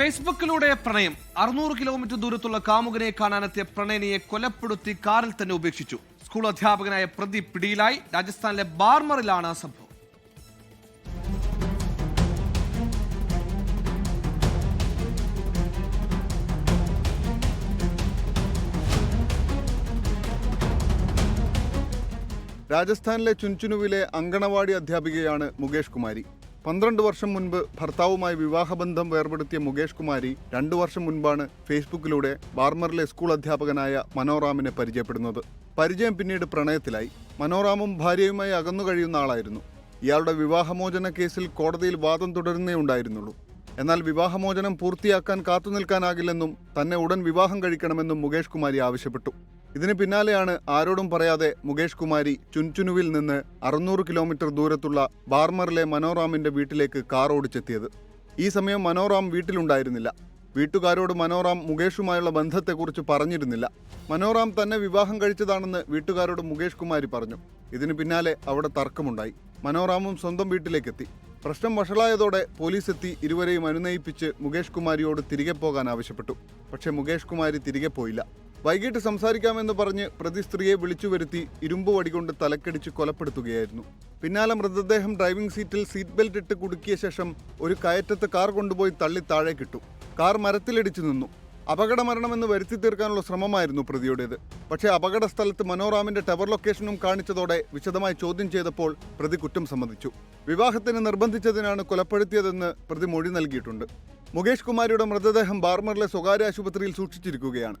ഫേസ്ബുക്കിലൂടെ പ്രണയം. അറുന്നൂറ് കിലോമീറ്റർ ദൂരത്തുള്ള കാമുകനെ കാണാനെത്തിയ പ്രണയനിയെ കൊലപ്പെടുത്തി കാറിൽ തന്നെ ഉപേക്ഷിച്ചു. സ്കൂൾ അധ്യാപകനായ പ്രതി പിടിയിലായി. രാജസ്ഥാനിലെ ബാർമറിലാണ് സംഭവം. രാജസ്ഥാനിലെ ചുൻചുനുവിലെ അങ്കണവാടി അധ്യാപികയാണ് മുകേഷ് കുമാരി. പന്ത്രണ്ട് വർഷം മുൻപ് ഭർത്താവുമായി വിവാഹബന്ധം വേർപെടുത്തിയ മുകേഷ് കുമാരി രണ്ടു വർഷം മുൻപാണ് ഫേസ്ബുക്കിലൂടെ ബാർമറിലെ സ്കൂൾ അധ്യാപകനായ മനോറാമിനെ പരിചയപ്പെടുന്നത്. പരിചയം പിന്നീട് പ്രണയത്തിലായി. മനോറാമും ഭാര്യയുമായി അകന്നു കഴിയുന്ന ആളായിരുന്നു. ഇയാളുടെ വിവാഹമോചന കേസിൽ കോടതിയിൽ വാദം തുടരുന്നേ ഉണ്ടായിരുന്നുള്ളൂ. എന്നാൽ വിവാഹമോചനം പൂർത്തിയാക്കാൻ കാത്തുനിൽക്കാനാകില്ലെന്നും തന്നെ ഉടൻ വിവാഹം കഴിക്കണമെന്നും മുകേഷ് കുമാരി ആവശ്യപ്പെട്ടു. ഇതിന് പിന്നാലെയാണ് ആരോടും പറയാതെ മുകേഷ് കുമാരി ചുൻചുനുവിൽ നിന്ന് അറുന്നൂറ് കിലോമീറ്റർ ദൂരത്തുള്ള ബാർമറിലെ മനോറാമിന്റെ വീട്ടിലേക്ക് കാർ ഓടിച്ചെത്തിയത്. ഈ സമയം മനോറാം വീട്ടിലുണ്ടായിരുന്നില്ല. വീട്ടുകാരോട് മനോറാം മുകേഷുമായുള്ള ബന്ധത്തെക്കുറിച്ച് പറഞ്ഞിരുന്നില്ല. മനോറാം തന്നെ വിവാഹം കഴിച്ചതാണെന്ന് വീട്ടുകാരോട് മുകേഷ് കുമാരി പറഞ്ഞു. ഇതിന് പിന്നാലെ അവിടെ തർക്കമുണ്ടായി. മനോറാമും സ്വന്തം വീട്ടിലേക്കെത്തി. പ്രശ്നം വഷളായതോടെ പോലീസ് എത്തി ഇരുവരെയും അനുനയിപ്പിച്ച് മുകേഷ് കുമാരിയോട് തിരികെ പോകാൻ ആവശ്യപ്പെട്ടു. പക്ഷേ മുകേഷ് കുമാരി തിരികെ പോയില്ല. വൈകിട്ട് സംസാരിക്കാമെന്ന് പറഞ്ഞ് പ്രതി സ്ത്രീയെ വിളിച്ചു വരുത്തി ഇരുമ്പ് വടികൊണ്ട് തലക്കടിച്ച് കൊലപ്പെടുത്തുകയായിരുന്നു. പിന്നാലെ മൃതദേഹം ഡ്രൈവിംഗ് സീറ്റിൽ സീറ്റ് ബെൽറ്റ് ഇട്ട് കുടുക്കിയ ശേഷം ഒരു കയറ്റത്ത് കാർ കൊണ്ടുപോയി തള്ളി താഴേക്കിട്ടു. കാർ മരത്തിലിടിച്ചു നിന്നു. അപകട മരണമെന്ന് വരുത്തി തീർക്കാനുള്ള ശ്രമമായിരുന്നു പ്രതിയുടേത്. പക്ഷേ അപകട സ്ഥലത്ത് മനോറാമിന്റെ ടവർ ലൊക്കേഷനും കാണിച്ചതോടെ വിശദമായി ചോദ്യം ചെയ്തപ്പോൾ പ്രതി കുറ്റം സമ്മതിച്ചു. വിവാഹത്തിന് നിർബന്ധിച്ചതിനാണ് കൊലപ്പെടുത്തിയതെന്ന് പ്രതി മൊഴി നൽകിയിട്ടുണ്ട്. മുകേഷ് കുമാരിയുടെ മൃതദേഹം ബാർമറിലെ സ്വകാര്യ ആശുപത്രിയിൽ സൂക്ഷിച്ചിരിക്കുകയാണ്.